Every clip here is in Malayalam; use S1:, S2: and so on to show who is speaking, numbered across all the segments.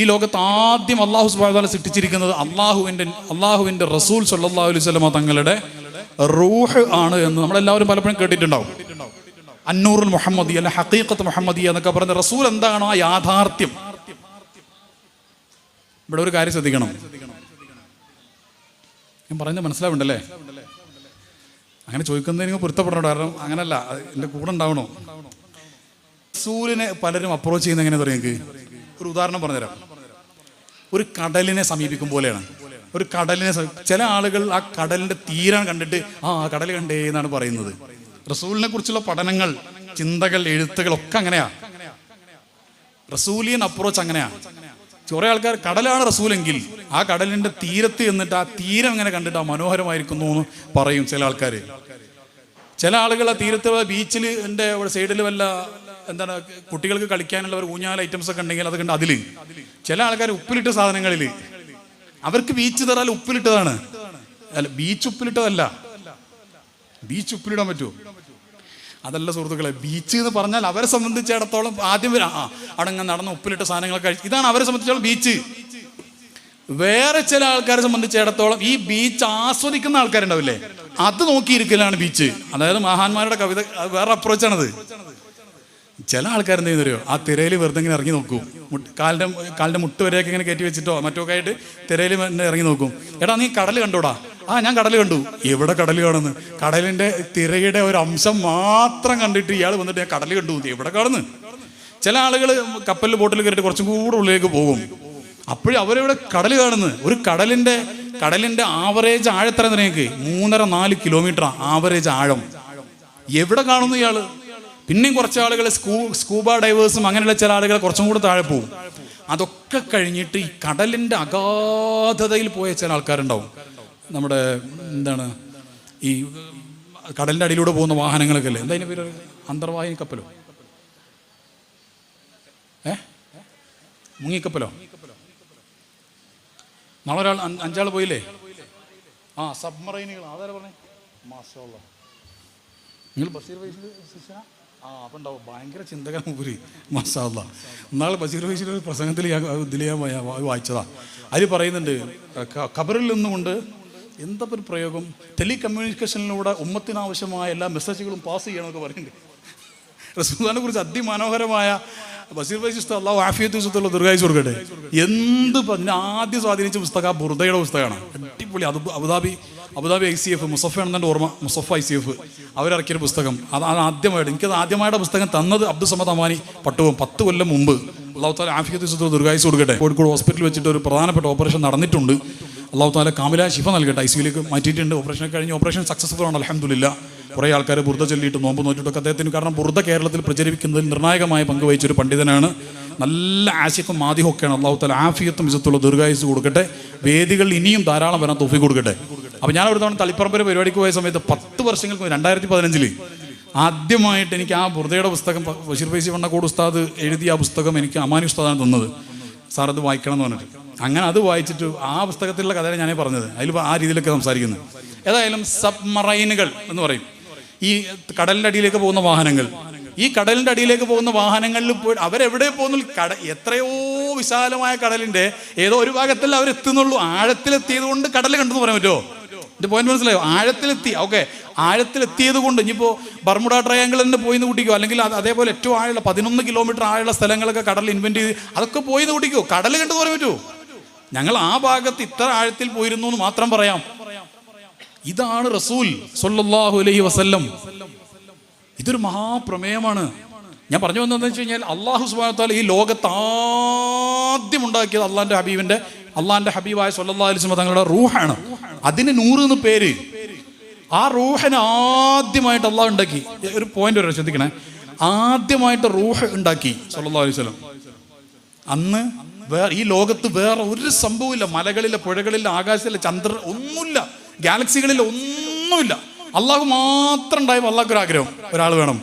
S1: ഈ ലോകത്ത് ആദ്യം അള്ളാഹു സുബാദാല സൃഷ്ടിച്ചിരിക്കുന്നത് അള്ളാഹുവിന്റെ അള്ളാഹുവിന്റെ റസൂൽ സല്ലാ അലൈഹി സ്വലമ തങ്ങളുടെ റൂഹ് ആണ് എന്ന് നമ്മളെല്ലാവരും പലപ്പോഴും കേട്ടിട്ടുണ്ടാവും. അന്നൂറുൽ മുഹമ്മദി അല്ല ഹക്കീഖത്ത് മുഹമ്മദി എന്നൊക്കെ പറഞ്ഞ റസൂൽ എന്താണ് ആ യാഥാർത്ഥ്യം? ഇവിടെ ഒരു കാര്യം ശ്രദ്ധിക്കണം. ഞാൻ പറഞ്ഞ മനസ്സിലാവുണ്ടല്ലേ അങ്ങനെ ചോദിക്കുന്നതിന് പൊരുത്തപ്പെടണം കാരണം അങ്ങനല്ല എന്റെ കൂടെ ഉണ്ടാവണോ? റസൂലിനെ പലരും അപ്രോച്ച് ചെയ്യുന്ന എങ്ങനെയാ എനിക്ക് ഒരു ഉദാഹരണം പറഞ്ഞുതരാം. ഒരു കടലിനെ സമീപിക്കും പോലെയാണ്. ഒരു കടലിനെ ചില ആളുകൾ ആ കടലിന്റെ തീരം കണ്ടിട്ട് ആ കടൽ കണ്ടേ എന്നാണ് പറയുന്നത്. റസൂലിനെ കുറിച്ചുള്ള പഠനങ്ങൾ ചിന്തകൾ എഴുത്തുകൾ ഒക്കെ അങ്ങനെയാ. റസൂലിയൻ അപ്രോച്ച് അങ്ങനെയാ. കുറെ ആൾക്കാർ കടലാണ് റസൂലെങ്കിൽ ആ കടലിന്റെ തീരത്ത് എന്നിട്ട് ആ തീരം ഇങ്ങനെ കണ്ടിട്ട് ആ മനോഹരമായിരിക്കുന്നു എന്ന് പറയും ചില ആൾക്കാർ ചില ആളുകൾ ആ തീരത്ത് ബീച്ചിൽ എന്റെ സൈഡിൽ വല്ല എന്താണ് കുട്ടികൾക്ക് കളിക്കാനുള്ള ഒരു ഊഞ്ഞാൽ ഐറ്റംസ് ഒക്കെ ഉണ്ടെങ്കിൽ അത് കണ്ട് അതിൽ ചില ആൾക്കാർ ഉപ്പിലിട്ട സാധനങ്ങളിൽ അവർക്ക് ബീച്ച് തറാൽ ഉപ്പിലിട്ടതാണ്. അല്ല ബീച്ച് ഉപ്പിലിട്ടതല്ല. ബീച്ച് ഉപ്പിലിടാൻ പറ്റുമോ അതല്ല സുഹൃത്തുക്കളെ ബീച്ച് എന്ന് പറഞ്ഞാൽ അവരെ സംബന്ധിച്ചിടത്തോളം ആദ്യം ആ അവിടെ ഇങ്ങനെ നടന്ന ഉപ്പിലിട്ട സാധനങ്ങളൊക്കെ കഴിച്ച് ഇതാണ് അവരെ സംബന്ധിച്ചിടത്തോളം ബീച്ച് വേറെ ചില ആൾക്കാരെ സംബന്ധിച്ചിടത്തോളം ഈ ബീച്ച് ആസ്വദിക്കുന്ന ആൾക്കാരുണ്ടാവില്ലേ? അത് നോക്കിയിരിക്കലാണ് ബീച്ച് അതായത് മഹാന്മാരുടെ കവിത വേറെ അപ്രോച്ചാണത് ചില ആൾക്കാർ എന്ത് ചെയ്യുന്നറിയോ? ആ തിരയിൽ വെറുതെ ഇങ്ങനെ ഇറങ്ങി നോക്കും. കാലിന്റെ കാലിന്റെ മുട്ട് വരെയൊക്കെ ഇങ്ങനെ കയറ്റി വെച്ചിട്ടോ മറ്റൊക്കെ ആയിട്ട് തിരയിൽ ഇറങ്ങി നോക്കും. എടാ നീ കടൽ കണ്ടോടാ? ആ ഞാൻ കടൽ കണ്ടു. എവിടെ കടൽ കാണുന്നു? കടലിന്റെ തിരയുടെ ഒരു അംശം മാത്രം കണ്ടിട്ട് ഇയാൾ വന്നിട്ട് ഞാൻ കടൽ കണ്ടു. എവിടെ കാണുന്നു? ചില ആളുകൾ കപ്പലിൽ ബോട്ടിൽ കയറിയിട്ട് കുറച്ചും കൂടെ ഉള്ളിലേക്ക് പോകും. അപ്പോഴും അവരെവിടെ കടൽ കാണുന്നു? ഒരു കടലിന്റെ കടലിന്റെ ആവറേജ് ആഴത്ര നിനക്ക്? മൂന്നര നാല് കിലോമീറ്റർ ആവറേജ് ആഴം. എവിടെ കാണുന്നു ഇയാൾ? പിന്നെയും കുറച്ച് ആളുകൾ സ്കൂ സ്കൂബ ഡൈവേഴ്സും അങ്ങനെയുള്ള ചില ആളുകൾ കുറച്ചും കൂടെ താഴെ പോകും അതൊക്കെ കഴിഞ്ഞിട്ട് ഈ കടലിന്റെ അഗാധതയിൽ പോയ ചില ആൾക്കാരുണ്ടാവും. നമ്മുടെ എന്താണ് ഈ കടലിന്റെ അടിയിലൂടെ പോകുന്ന വാഹനങ്ങളൊക്കെ അല്ലേ? എന്താ അതിന്റെ പേര്? അന്തർവാഹിനി കപ്പലോ? ഏ? മുങ്ങിക്കപ്പലോ? നാളെ ഒരാൾ അഞ്ച് അഞ്ചാൾ പോയില്ലേ? ആ സബ്മറൈനുകൾ അതാരാ പറഞ്ഞേ? മാഷാ നിങ്ങൾ ബഷീർ വൈസിൽ ശിഷ്യനാ? ആ അപ്പം ഉണ്ടാവും ഭയങ്കര ചിന്തകൻ ഉപരി മസാല ഇന്നാൾ ബഷീർ ഒരു പ്രസംഗത്തിൽ ഞാൻ വായിച്ചതാ. അതിൽ പറയുന്നുണ്ട് ഖബറിൽ നിന്നുകൊണ്ട് എന്താ ഒരു പ്രയോഗം? ടെലി കമ്മ്യൂണിക്കേഷനിലൂടെ ഉമ്മത്തിനാവശ്യമായ എല്ലാ മെസ്സേജുകളും പാസ് ചെയ്യണമെന്നൊക്കെ പറയുന്നുണ്ട്. റസൂദാനെ കുറിച്ച് അതിമനോഹരമായ ബസീർ വൈശിഷ്ട അള്ളാഹു ആഫിയത്ത് വിശുദ്ധുള്ള ദീർഘായുസ് കൊടുക്കട്ടെ? എന്ത് ആദ്യം സ്വാധീനിച്ച പുസ്തകം ബുർദയുടെ പുസ്തകമാണ്. അടിപൊളി. Abu Dhabi Abu Dhabi I C F Mussafah എന്നെ ഓർമ്മ മുസഫ ഐ സി എഫ്. അവരിറക്കിയൊരു പുസ്തകം. അത് അത് ആദ്യമായിട്ട് എനിക്കത് ആദ്യമായിട്ട് പുസ്തകം തന്നത് അബ്ദുൽ സമദ് അമാനി പട്ടുവും പത്ത് കൊല്ലം മുമ്പ്. അള്ളാഹു താല ആഫിയത്ത് സുദ്ര ദുർഗായിസ് കൊടുക്കട്ടെ. കോഴിക്കോട് ഹോസ്പിറ്റലിൽ വെച്ചിട്ട് ഒരു പ്രധാനപ്പെട്ട ഓപ്പറേഷൻ നടന്നിട്ടുണ്ട്. അള്ളാഹു താല കാമില ശിഫ നൽകട്ടെ ഐ സിയിലേക്ക് മാറ്റിയിട്ടുണ്ട്. ഓപ്പറേഷൻ കഴിഞ്ഞ് ഓപ്പറേഷൻ സക്സസ്ഫുൾ ആണ് അലഹമില്ല കുറേ ആൾക്കാർ ബുർദ ചൊല്ലിയിട്ട് നോമ്പ് നോറ്റിട്ടൊക്കെ അദ്ദേഹത്തിന് കാരണം ബുർദ കേരളത്തിൽ പ്രചരിപ്പിക്കുന്നതിൽ നിർണായകമായ പങ്ക് വഹിച്ചൊരു പണ്ഡിതനാണ്. നല്ല ആശിഫും മാധ്യമം ഒക്കെയാണ്. അള്ളാഹു താല ആഫിയത്തും വിശത്തുള്ള ദീർഘായുസ് കൊടുക്കട്ടെ. വേദികൾ ഇനിയും ധാരാളം വരാൻ തൊഫി കൊടുക്കട്ടെ. അപ്പോൾ ഞാൻ ഒരു തവണ തളിപ്പറമ്പര പരിപാടിക്ക് പോയ സമയത്ത് പത്ത് വർഷങ്ങൾക്ക് രണ്ടായിരത്തി പതിനഞ്ചിൽ ആദ്യമായിട്ട് എനിക്ക് ആ ബുർദയുടെ പുസ്തകം ബഷീർ ഫൈസി വണ്ണക്കോട് ഉസ്താദ് എഴുതിയ ആ പുസ്തകം എനിക്ക് അമാനി ഉസ്താദാണ് തന്നത്. സാർ അത് വായിക്കണം എന്ന് പറഞ്ഞിട്ട്. അങ്ങനെ അത് വായിച്ചിട്ട് ആ പുസ്തകത്തിലുള്ള കഥയാണ് ഞാനേ പറഞ്ഞത്. അതിൽ ആ രീതിയിലൊക്കെ സംസാരിക്കുന്നത്. ഏതായാലും സബ്മറൈനുകൾ എന്ന് പറയും. ഈ കടലിന്റെ അടിയിലേക്ക് പോകുന്ന വാഹനങ്ങൾ. ഈ കടലിന്റെ അടിയിലേക്ക് പോകുന്ന വാഹനങ്ങളിൽ പോയി അവരെവിടെ പോകുന്നു? കട എത്രയോ വിശാലമായ കടലിന്റെ ഏതോ ഒരു ഭാഗത്തല്ല അവരെത്തുന്നുള്ളൂ. ആഴത്തിലെത്തിയത് കൊണ്ട് കടൽ കണ്ടെന്ന് പറയാൻ പറ്റുമോ? എന്റെ പോയിന്റ് മനസ്സിലായോ? ആഴത്തിലെത്തി. ഓക്കെ ആഴത്തിലെത്തിയത് കൊണ്ട് ഇനിയിപ്പോൾ ബർമുഡ ട്രയാങ്കിൾ തന്നെ പോയിന്ന് കൂട്ടിക്കോ? അല്ലെങ്കിൽ അത് അതേപോലെ ഏറ്റവും ആഴമുള്ള പതിനൊന്ന് കിലോമീറ്റർ ആഴമുള്ള സ്ഥലങ്ങളൊക്കെ കടൽ ഇൻവെന്റ് ചെയ്ത് അതൊക്കെ പോയി എന്ന് കൂട്ടിക്കോ? കടൽ കണ്ടു പറയാൻ പറ്റുമോ? ഞങ്ങൾ ആ ഭാഗത്ത് ഇത്ര ആഴത്തിൽ പോയിരുന്നു എന്ന് മാത്രം പറയാം. ഇതാണ് റസൂൽ സൊല്ലാഹു അലൈഹി വസല്ലം. ഇതൊരു മഹാപ്രമേയമാണ്. ഞാൻ പറഞ്ഞു വന്നതെന്ന് വെച്ച് കഴിഞ്ഞാൽ അള്ളാഹു സുബാനത്താൽ ഈ ലോകത്ത് ആദ്യം ഉണ്ടാക്കിയത് അള്ളാഹിന്റെ ഹബീബിന്റെ അള്ളാന്റെ ഹബീബായ വസല്ലം തങ്ങളുടെ റൂഹാണ്. അതിന് നൂറ് എന്ന് പേര്. ആ റൂഹിനെ ആദ്യമായിട്ട് അള്ളാഹ് ഉണ്ടാക്കി. ഒരു പോയിന്റ് വരെ ശ്രദ്ധിക്കണേ. ആദ്യമായിട്ട് റൂഹ് ഉണ്ടാക്കി സല്ലല്ലാഹു അലൈഹി അന്ന് വേറെ ഈ ലോകത്ത് വേറെ ഒരു സംഭവമില്ല മലകളിലെ പുഴകളിലെ ആകാശത്തിലെ ചന്ദ്ര ഒന്നുമില്ല. ഗാലക്സികളിൽ ഒന്നുമില്ല. അള്ളാഹു മാത്രം ഉണ്ടായപ്പോൾ അള്ളാഹ്ക്ക് ഒരു ആഗ്രഹം. ഒരാൾ വേണം.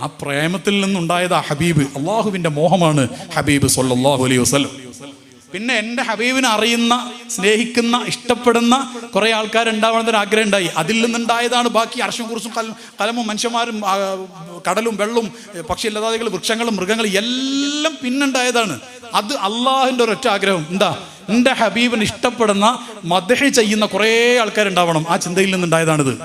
S1: ആ പ്രേമത്തിൽ നിന്നുണ്ടായത് ഹബീബ്. അള്ളാഹുവിന്റെ മോഹമാണ് ഹബീബ് സൊല്ലാഹു അലൈഹി വസല്ലം. പിന്നെ എന്റെ ഹബീബിനെ അറിയുന്ന സ്നേഹിക്കുന്ന ഇഷ്ടപ്പെടുന്ന കുറേ ആൾക്കാരുണ്ടാവണമെന്നൊരു ആഗ്രഹം ഉണ്ടായി അതിൽ നിന്നുണ്ടായതാണ് ബാക്കി അർഷം കുറിച്ചും കല കലമും മനുഷ്യന്മാരും കടലും വെള്ളവും പക്ഷിയില്ലാതാദികൾ വൃക്ഷങ്ങളും മൃഗങ്ങളും എല്ലാം പിന്നുണ്ടായതാണ്. അത് അള്ളാഹിന്റെ ഒരൊറ്റ ആഗ്രഹം. എന്താ? എന്റെ ഹബീബിന് ഇഷ്ടപ്പെടുന്ന മദഹ ചെയ്യുന്ന കുറേ ആൾക്കാരുണ്ടാവണം. ആ ചിന്തയിൽ നിന്നുണ്ടായതാണിത്.